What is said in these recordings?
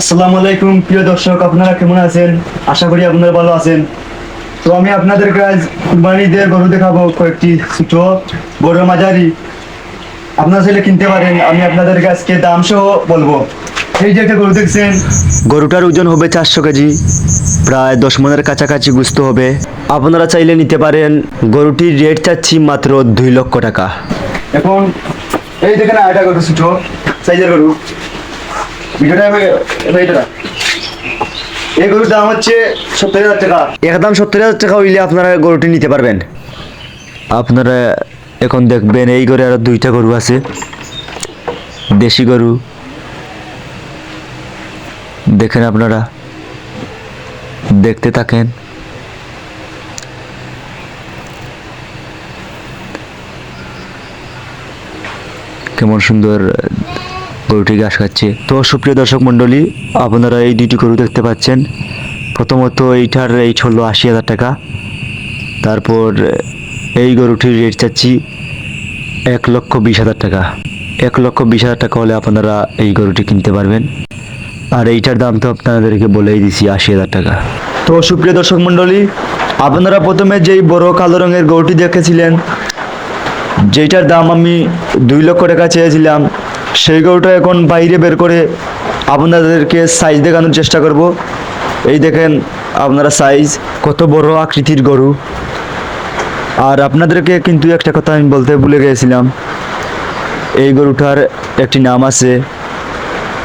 আসসালামু আলাইকুম প্রিয় দর্শক আপনারা কেমন আছেন? আশা করি আপনারা ভালো আছেন। তো আমি আপনাদের কাজ দিয়ে গরু দেখাবো কয়েকটি ছোট বড় মাঝারি। আপনারা চাইলে কিনতে পারেন আমি আপনাদের কাছকে দাম সহ বলব। এই যে একটা গরু দেখছেন। গরুটার ওজন হবে চারশো কেজি প্রায় দশ মনের কাছাকাছি গুস্ত হবে। আপনারা চাইলে নিতে পারেন গরুটির রেট চাচ্ছি মাত্র দুই লক্ষ টাকা। এখন এই দেখেন আরেকটা গরু ছোট সাইজের গরু। ভিডিওটা এবার- এটা এই গরুর দাম হচ্ছে সত্তর হাজার টাকা। একদম সত্তর হাজার টাকা হইলে আপনারা গরুটি নিতে পারবেন। আপনারা এখন দেখবেন এই ঘরে আরও দুইটা গরু আছে। দেশি গরু। দেখেন আপনারা। দেখতে থাকেন। কেমন সুন্দর গরুটি ঘাস খাচ্ছে। তো সুপ্রিয় দর্শক মণ্ডলী, আপনারা এই দুইটি গরু দেখতে পাচ্ছেন। প্রথমত এইটার রেট হলো আশি হাজার টাকা। তারপর এই গরুটির রেট চাচ্ছি এক লক্ষ বিশ হাজার টাকা। এক লক্ষ বিশ হাজার টাকা হলে আপনারা এই গরুটি কিনতে পারবেন। আর এইটার দাম তো আপনাদেরকে বলেই দিছি, আশি হাজার টাকা। তো সুপ্রিয় দর্শক মণ্ডলী, আপনারা প্রথমে যেই বড় কালো রঙের গরুটি দেখেছিলেন যেটার দাম আমি দুই লক্ষ টাকা চেয়েছিলাম সেই গরুটা এখন বাইরে বের করে আপনাদেরকে সাইজ দেখানোর চেষ্টা করব। এই দেখেন আপনারা সাইজ কত বড় আকৃতির গরু। আর আপনাদেরকে কিন্তু একটা কথা আমি বলতে ভুলে গিয়েছিলাম এই গরুটার একটি নাম আছে,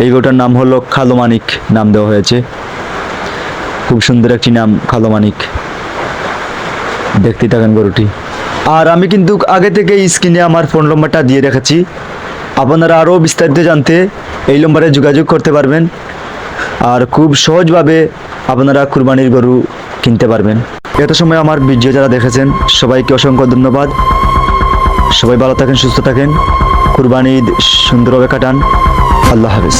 এই গরুটার নাম হলো খালো মানিক নাম দেওয়া হয়েছে। খুব সুন্দর একটি নাম, খালো মানিক। দেখতে থাকেন গরুটি। আর আমি কিন্তু আগে থেকে স্ক্রিনে আমার ফোন নম্বরটা দিয়ে রেখেছি। আপনারা আরও বিস্তারিত জানতে এই নম্বরে যোগাযোগ করতে পারবেন। আর খুব সহজভাবে আপনারা কুরবানির গরু কিনতে পারবেন। এত সময় আমার ভিডিও যারা দেখেছেন, সবাইকে অসংখ্য ধন্যবাদ। সবাই ভালো থাকেন, সুস্থ থাকেন। কুরবানি ঈদ সুন্দরভাবে কাটান আল্লাহ হাফিজ।